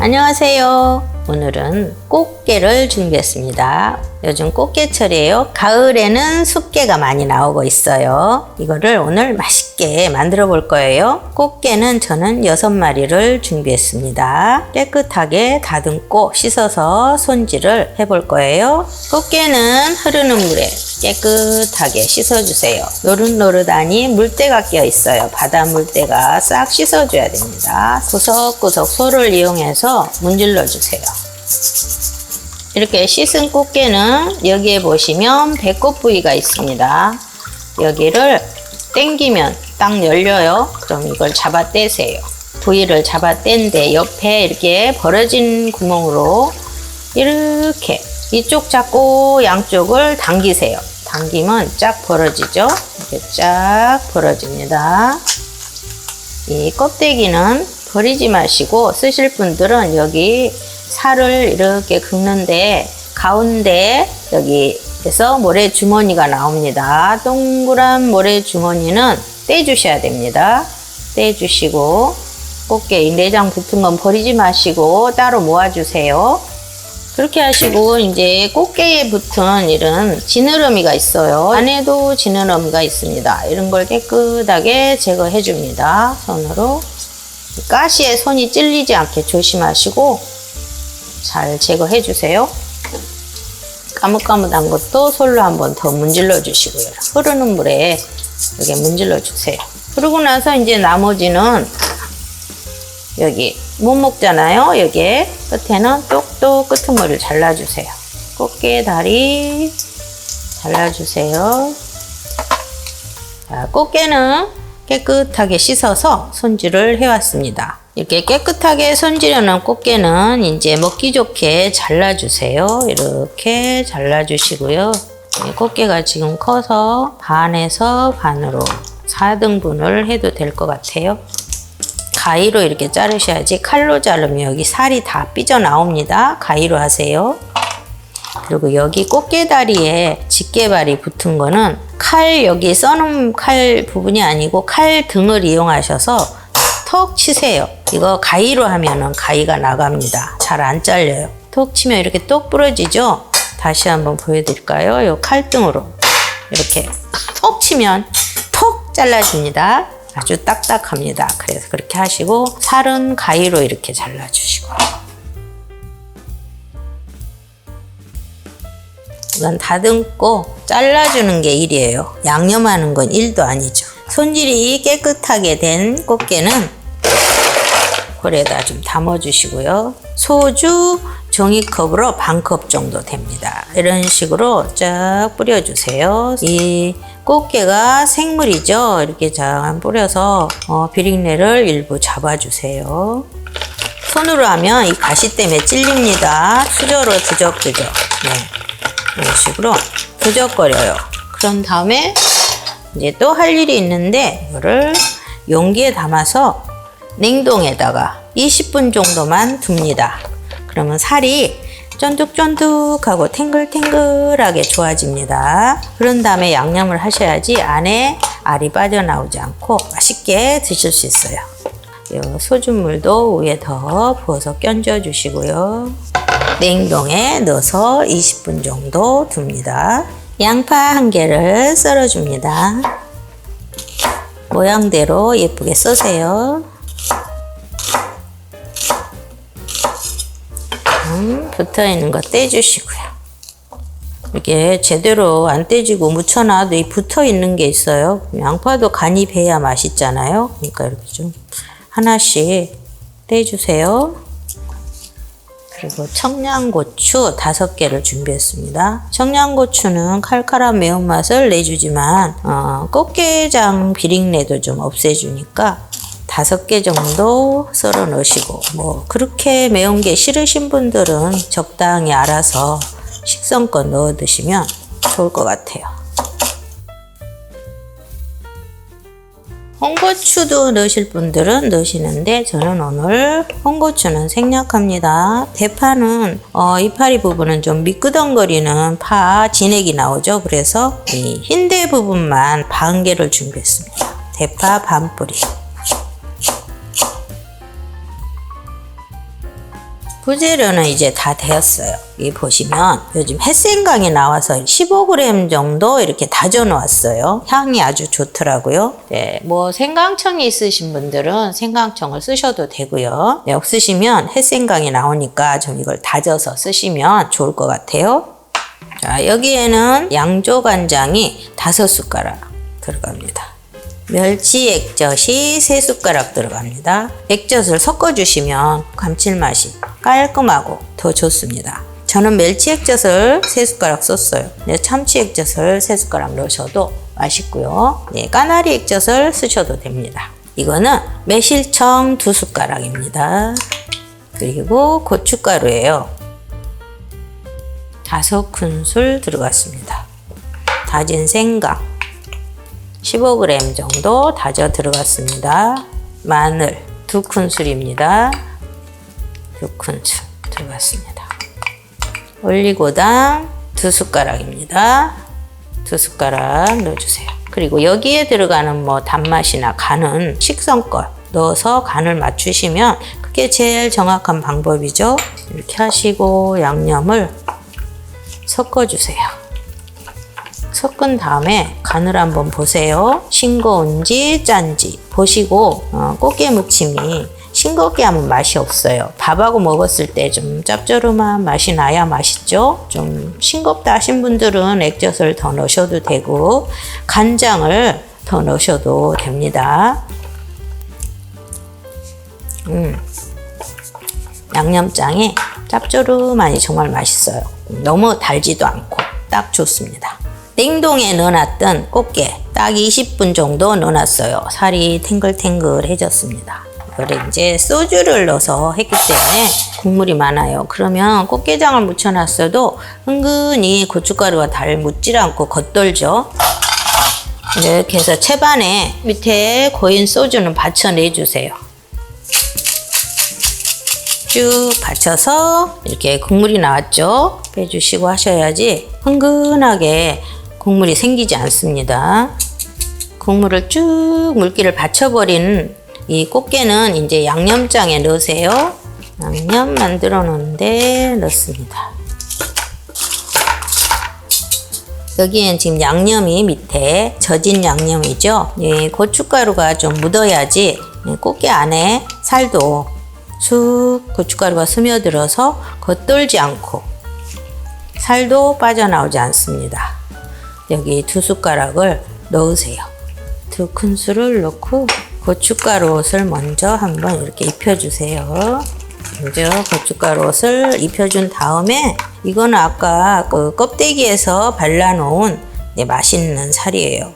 안녕하세요. 오늘은 꽃게를 준비했습니다. 요즘 꽃게철이에요. 가을에는 숲게가 많이 나오고 있어요. 이거를 오늘 맛있게 만들어 볼 거예요. 꽃게는 저는 6마리를 준비했습니다. 깨끗하게 다듬고 씻어서 손질을 해볼 거예요. 꽃게는 흐르는 물에 깨끗하게 씻어주세요. 노릇노릇하니 물때가 껴 있어요. 바다 물때가 싹 씻어줘야 됩니다. 구석구석 소를 이용해서 문질러 주세요. 이렇게 씻은 꽃게는 여기에 보시면 배꼽 부위가 있습니다. 여기를 당기면 딱 열려요. 그럼 이걸 잡아 떼세요. 부위를 잡아 뗀데 옆에 이렇게 벌어진 구멍으로 이렇게 이쪽 잡고 양쪽을 당기세요. 당기면 쫙 벌어지죠? 이렇게 쫙 벌어집니다. 이 껍데기는 버리지 마시고 쓰실 분들은 여기 살을 이렇게 긁는데 가운데 여기에서 모래 주머니가 나옵니다. 동그란 모래 주머니는 떼주셔야 됩니다. 떼주시고 꽃게 이 내장 붙은 건 버리지 마시고 따로 모아주세요. 그렇게 하시고 이제 꽃게에 붙은 이런 지느러미가 있어요. 안에도 지느러미가 있습니다. 이런 걸 깨끗하게 제거해 줍니다. 손으로. 가시에 손이 찔리지 않게 조심하시고 잘 제거해 주세요. 까뭇까뭇한 것도 솔로 한번 더 문질러 주시고요. 흐르는 물에 이렇게 문질러 주세요. 그러고 나서 이제 나머지는 여기 못 먹잖아요. 여기에 끝에는 똑똑 끄트머리를 잘라주세요. 꽃게 다리 잘라주세요. 자, 꽃게는 깨끗하게 씻어서 손질을 해왔습니다. 이렇게 깨끗하게 손질해 놓은 꽃게는 이제 먹기 좋게 잘라주세요. 이렇게 잘라주시고요. 이 꽃게가 지금 커서 반에서 반으로 4등분을 해도 될 것 같아요. 가위로 이렇게 자르셔야지 칼로 자르면 여기 살이 다 삐져나옵니다. 가위로 하세요. 그리고 여기 꽃게다리에 집게발이 붙은 거는 칼 여기 써놓은 칼 부분이 아니고 칼 등을 이용하셔서 턱 치세요. 이거 가위로 하면은 가위가 나갑니다. 잘 안 잘려요. 톡 치면 이렇게 똑 부러지죠? 다시 한번 보여드릴까요? 요 칼등으로 이렇게 톡 치면 톡 잘라집니다. 아주 딱딱합니다. 그래서 그렇게 하시고 살은 가위로 이렇게 잘라주시고 이건 다듬고 잘라주는 게 일이에요. 양념하는 건 일도 아니죠. 손질이 깨끗하게 된 꽃게는 볼에다 좀 담아주시고요. 소주 종이컵으로 반 컵 정도 됩니다. 이런 식으로 쫙 뿌려주세요. 이 꽃게가 생물이죠. 이렇게 잘 뿌려서 어, 비린내를 일부 잡아주세요. 손으로 하면 이 가시 때문에 찔립니다. 수저로 두적두적. 네. 이런 식으로 두적거려요. 그런 다음에 이제 또 할 일이 있는데 이거를 용기에 담아서 냉동에다가 20분 정도만 둡니다. 그러면 살이 쫀득쫀득하고 탱글탱글하게 좋아집니다. 그런 다음에 양념을 하셔야지 안에 알이 빠져나오지 않고 맛있게 드실 수 있어요. 이 소주물도 위에 더 부어서 끼얹어 주시고요. 냉동에 넣어서 20분 정도 둡니다. 양파 한 개를 썰어줍니다. 모양대로 예쁘게 써세요. 음, 붙어 있는 거 떼주시고요. 이게 제대로 안 떼지고 묻혀놔도 이 붙어 있는 게 있어요. 양파도 간이 배야 맛있잖아요. 그러니까 이렇게 좀 하나씩 떼주세요. 그리고 청양고추 다섯 개를 준비했습니다. 청양고추는 칼칼한 매운맛을 내주지만 어, 꽃게장 비린내도 좀 없애주니까 다섯 개 정도 썰어 넣으시고 뭐 그렇게 매운 게 싫으신 분들은 적당히 알아서 식성껏 넣어 드시면 좋을 것 같아요. 홍고추도 넣으실 분들은 넣으시는데 저는 오늘 홍고추는 생략합니다. 대파는 어, 이파리 부분은 좀 미끄덩거리는 파 진액이 나오죠. 그래서 이 흰대 부분만 반 개를 준비했습니다. 대파 반 뿌리. 부재료는 이제 다 되었어요. 여기 보시면 요즘 햇생강이 나와서 15g 정도 이렇게 다져 놓았어요. 향이 아주 좋더라고요. 네, 뭐 생강청이 있으신 분들은 생강청을 쓰셔도 되고요. 네, 없으시면 햇생강이 나오니까 좀 이걸 다져서 쓰시면 좋을 것 같아요. 자, 여기에는 양조 간장이 다섯 숟가락 들어갑니다. 멸치 액젓이 세 숟가락 들어갑니다. 액젓을 섞어주시면 감칠맛이 깔끔하고 더 좋습니다. 저는 멸치 액젓을 세 숟가락 썼어요. 네, 참치 액젓을 세 숟가락 넣으셔도 맛있고요. 네, 까나리 액젓을 쓰셔도 됩니다. 이거는 매실청 두 숟가락입니다. 그리고 고춧가루예요. 다섯 큰술 들어갔습니다. 다진 생강 15g 정도 다져 들어갔습니다. 마늘 두 큰술입니다. 두 큰술 들어갔습니다. 올리고당 두 숟가락입니다. 두 숟가락 넣어주세요. 그리고 여기에 들어가는 뭐 단맛이나 간은 식성껏 넣어서 간을 맞추시면 그게 제일 정확한 방법이죠. 이렇게 하시고 양념을 섞어주세요. 섞은 다음에 간을 한번 보세요. 싱거운지 짠지 보시고 어, 꽃게 무침이 싱겁게 하면 맛이 없어요. 밥하고 먹었을 때 좀 짭조름한 맛이 나야 맛있죠. 좀 싱겁다 하신 분들은 액젓을 더 넣으셔도 되고 간장을 더 넣으셔도 됩니다. 음, 양념장이 짭조름하니 정말 맛있어요. 너무 달지도 않고 딱 좋습니다. 냉동에 넣어놨던 꽃게 딱 20분 정도 넣어놨어요. 살이 탱글탱글해졌습니다. 그래 이제 소주를 넣어서 했기 때문에 국물이 많아요. 그러면 꽃게장을 묻혀놨어도 은근히 고춧가루가 잘 묻질 않고 겉돌죠. 이렇게 해서 채반에 밑에 고인 소주는 받쳐내주세요. 쭉 받쳐서 이렇게 국물이 나왔죠. 빼주시고 하셔야지 흥근하게 국물이 생기지 않습니다. 국물을 쭉 물기를 받쳐버린 이 꽃게는 이제 양념장에 넣으세요. 양념 만들어 놓은데 넣습니다. 여기엔 지금 양념이 밑에 젖은 양념이죠. 예, 고춧가루가 좀 묻어야지 예, 꽃게 안에 살도 쑥 고춧가루가 스며들어서 겉돌지 않고 살도 빠져나오지 않습니다. 여기 두 숟가락을 넣으세요. 두 큰술을 넣고 고춧가루 옷을 먼저 한번 이렇게 입혀주세요. 먼저 고춧가루 옷을 입혀준 다음에 이거는 아까 그 껍데기에서 발라놓은 네, 맛있는 살이에요.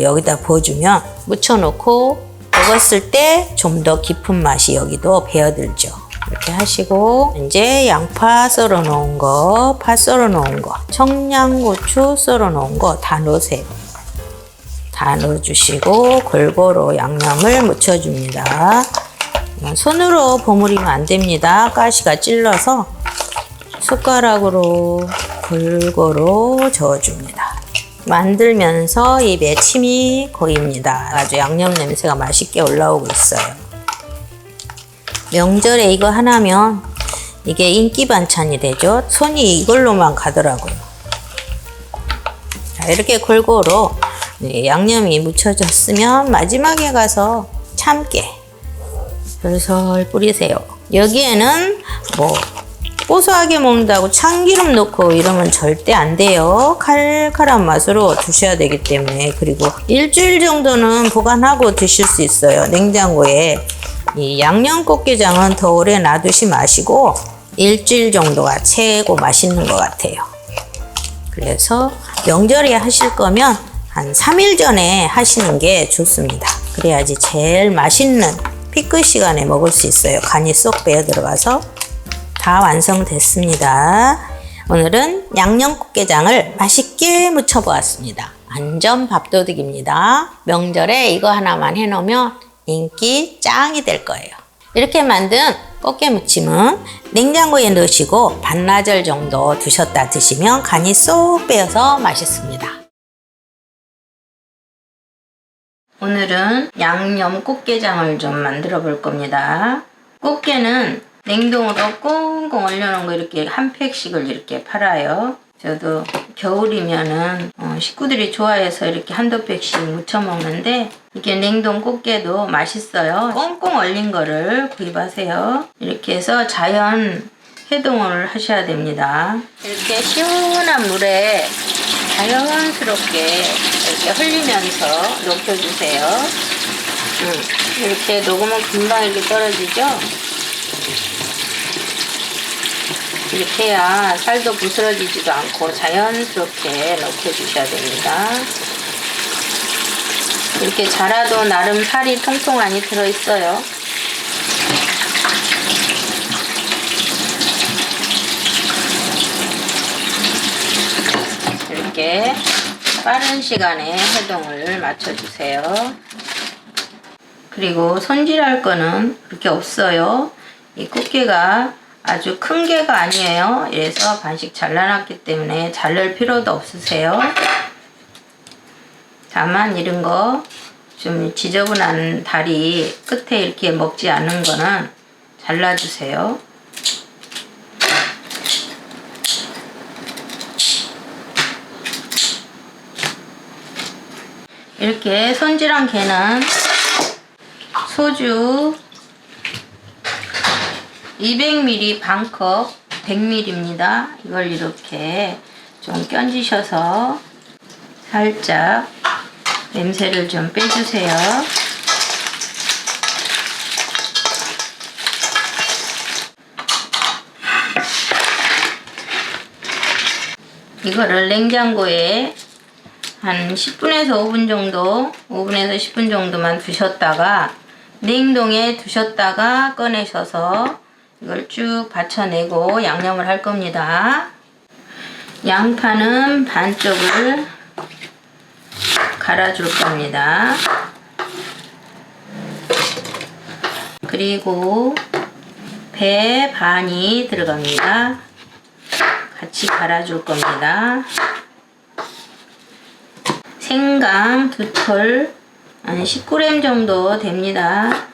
여기다 부어주면 묻혀놓고 먹었을 때 좀 더 깊은 맛이 여기도 배어들죠. 이렇게 하시고 이제 양파 썰어 놓은 거, 파 썰어 놓은 거, 청양고추 썰어 놓은 거 다 넣으세요. 다 넣어주시고 골고루 양념을 묻혀줍니다. 손으로 버무리면 안 됩니다. 가시가 찔러서 숟가락으로 골고루 저어줍니다. 만들면서 입에 침이 고입니다. 아주 양념 냄새가 맛있게 올라오고 있어요. 명절에 이거 하나면 이게 인기 반찬이 되죠. 손이 이걸로만 가더라고요. 자, 이렇게 골고루 네, 양념이 묻혀졌으면 마지막에 가서 참깨 솔솔 뿌리세요. 여기에는 뭐 고소하게 먹는다고 참기름 넣고 이러면 절대 안 돼요. 칼칼한 맛으로 드셔야 되기 때문에 그리고 일주일 정도는 보관하고 드실 수 있어요. 냉장고에 이 양념 꽃게장은 더 오래 놔두지 마시고 일주일 정도가 최고 맛있는 것 같아요. 그래서 명절에 하실 거면 한 3일 전에 하시는 게 좋습니다. 그래야지 제일 맛있는 피크 시간에 먹을 수 있어요. 간이 쏙 배어 들어가서 다 완성됐습니다. 오늘은 양념 꽃게장을 맛있게 무쳐 보았습니다. 완전 밥도둑입니다. 명절에 이거 하나만 해놓으면 인기 짱이 될 거예요. 이렇게 만든 꽃게 무침은 냉장고에 넣으시고 반나절 정도 두셨다 드시면 간이 쏙 배어서 맛있습니다. 오늘은 양념 꽃게장을 좀 만들어 볼 겁니다. 꽃게는 냉동으로 꽁꽁 얼려놓은 거 이렇게 한 팩씩을 이렇게 팔아요. 저도 겨울이면은 어, 식구들이 좋아해서 이렇게 한두 팩씩 무쳐 먹는데 이게 냉동 꽃게도 맛있어요. 꽁꽁 얼린 거를 구입하세요. 이렇게 해서 자연 해동을 하셔야 됩니다. 이렇게 시원한 물에 자연스럽게 이렇게 흘리면서 녹여주세요. 음, 이렇게 녹으면 금방 이렇게 떨어지죠? 이렇게 해야 살도 부스러지지도 않고 자연스럽게 녹여주셔야 됩니다. 이렇게 자라도 나름 살이 통통하니 들어있어요. 이렇게 빠른 시간에 해동을 맞춰주세요. 그리고 손질할 거는 그렇게 없어요. 이 꽃게가 아주 큰 게가 아니에요. 이래서 반씩 잘라놨기 때문에 자를 필요도 없으세요. 다만 이런 거 좀 지저분한 다리 끝에 이렇게 먹지 않은 거는 잘라주세요. 이렇게 손질한 게는 소주 200ml 반컵 100ml입니다. 이걸 이렇게 좀 견지셔서 살짝 냄새를 좀 빼주세요. 이거를 냉장고에 한 10분에서 5분 정도, 5분에서 10분 정도만 두셨다가 냉동에 두셨다가 꺼내셔서 이걸 쭉 받쳐내고 양념을 할 겁니다. 양파는 반쪽을 갈아줄 겁니다. 그리고 배 반이 들어갑니다. 같이 갈아줄 겁니다. 생강 두 톨, 한 19g 정도 됩니다.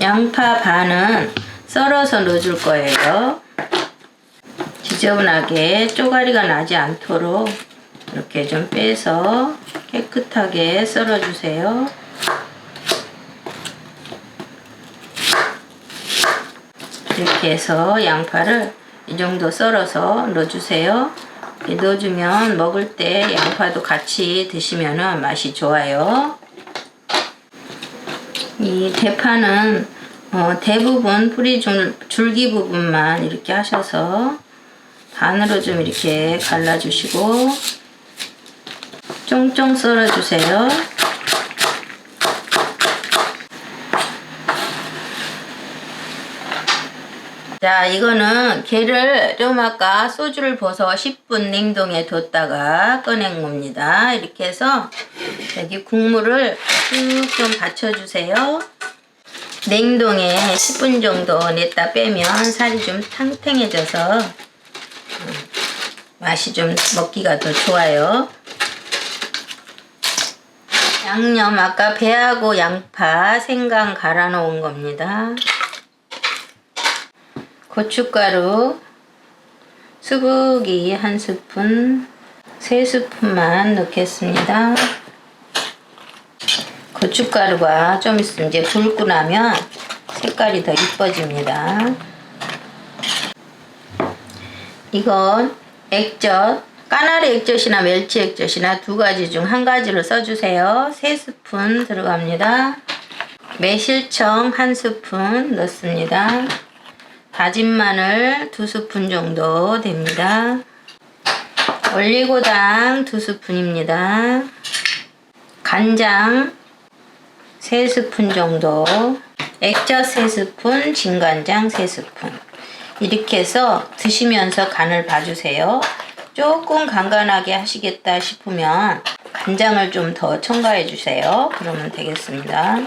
양파 반은 썰어서 넣어줄 거예요. 지저분하게 쪼가리가 나지 않도록 이렇게 좀 빼서 깨끗하게 썰어주세요. 이렇게 해서 양파를 이 정도 썰어서 넣어주세요. 넣어주면 먹을 때 양파도 같이 드시면 맛이 좋아요. 이 대파는 어, 대부분 뿌리 줄, 줄기 부분만 이렇게 하셔서 반으로 좀 이렇게 갈라주시고 쫑쫑 썰어주세요. 자, 이거는 게를 좀 아까 소주를 부어서 10분 냉동에 뒀다가 꺼낸 겁니다. 이렇게 해서 여기 국물을 쭉 좀 받쳐주세요. 냉동에 10분 정도 냈다 빼면 살이 좀 탱탱해져서 음, 맛이 좀 먹기가 더 좋아요. 양념 아까 배하고 양파, 생강 갈아 놓은 겁니다. 고춧가루 수북이 한 스푼, 세 스푼만 넣겠습니다. 고춧가루가 좀 있으면 이제 붉고 나면 색깔이 더 이뻐집니다. 이건 액젓, 까나리 액젓이나 멸치 액젓이나 두 가지 중 한 가지를 써주세요. 세 스푼 들어갑니다. 매실청 한 스푼 넣습니다. 다진 마늘 두 스푼 정도 됩니다. 올리고당 두 스푼입니다. 간장 3스푼 정도, 액젓 3스푼, 진간장 3스푼. 이렇게 해서 드시면서 간을 봐주세요. 조금 간간하게 하시겠다 싶으면 간장을 좀 더 첨가해 주세요. 그러면 되겠습니다.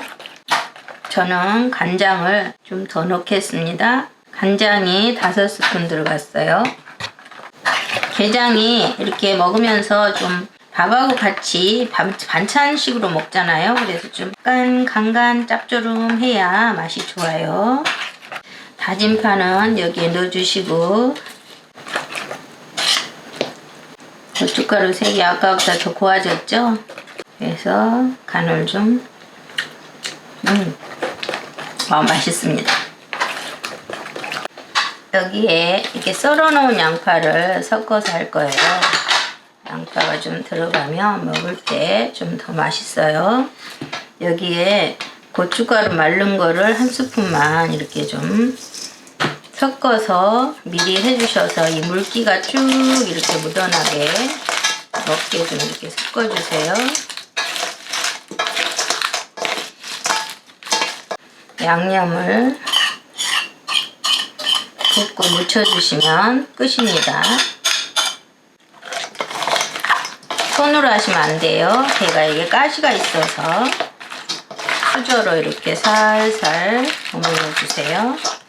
저는 간장을 좀 더 넣겠습니다. 간장이 5스푼 들어갔어요. 게장이 이렇게 먹으면서 좀 밥하고 같이 반, 반찬식으로 먹잖아요. 그래서 좀 약간 간간 짭조름해야 맛이 좋아요. 다진 파는 여기에 넣어주시고 고춧가루 색이 아까보다 더 고와졌죠? 그래서 간을 좀 음, 아, 맛있습니다. 여기에 이렇게 썰어놓은 양파를 섞어서 할 거예요. 양파가 좀 들어가면 먹을 때 좀 더 맛있어요. 여기에 고춧가루 마른 거를 한 스푼만 이렇게 좀 섞어서 미리 해주셔서 이 물기가 쭉 이렇게 묻어나게 먹게 좀 이렇게 섞어주세요. 양념을 붓고 묻혀주시면 끝입니다. 손으로 하시면 안 돼요. 제가 이게 가시가 있어서 수저로 이렇게 살살 버무려 주세요.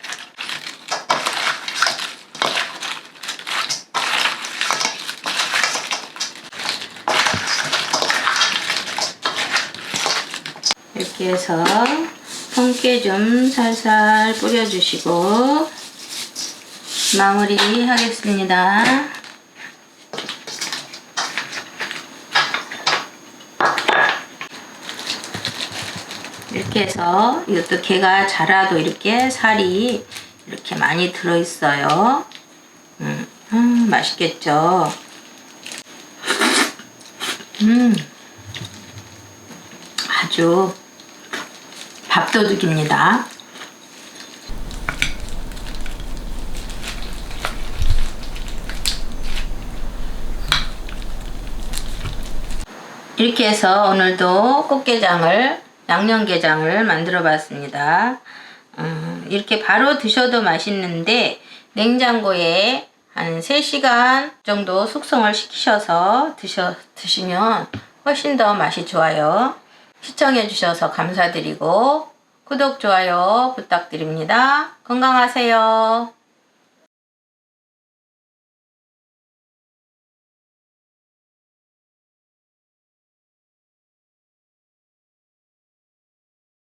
해서 성게 좀 살살 뿌려주시고 마무리 하겠습니다. 이렇게 해서 이것도 개가 자라도 이렇게 살이 이렇게 많이 들어있어요. 음, 음, 맛있겠죠? 음, 아주 밥도둑입니다. 이렇게 해서 오늘도 꽃게장을 양념게장을 만들어 봤습니다. 음, 이렇게 바로 드셔도 맛있는데 냉장고에 한 3시간 정도 숙성을 시키셔서 드셔, 드시면 훨씬 더 맛이 좋아요. 시청해 주셔서 감사드리고 구독, 좋아요 부탁드립니다. 건강하세요.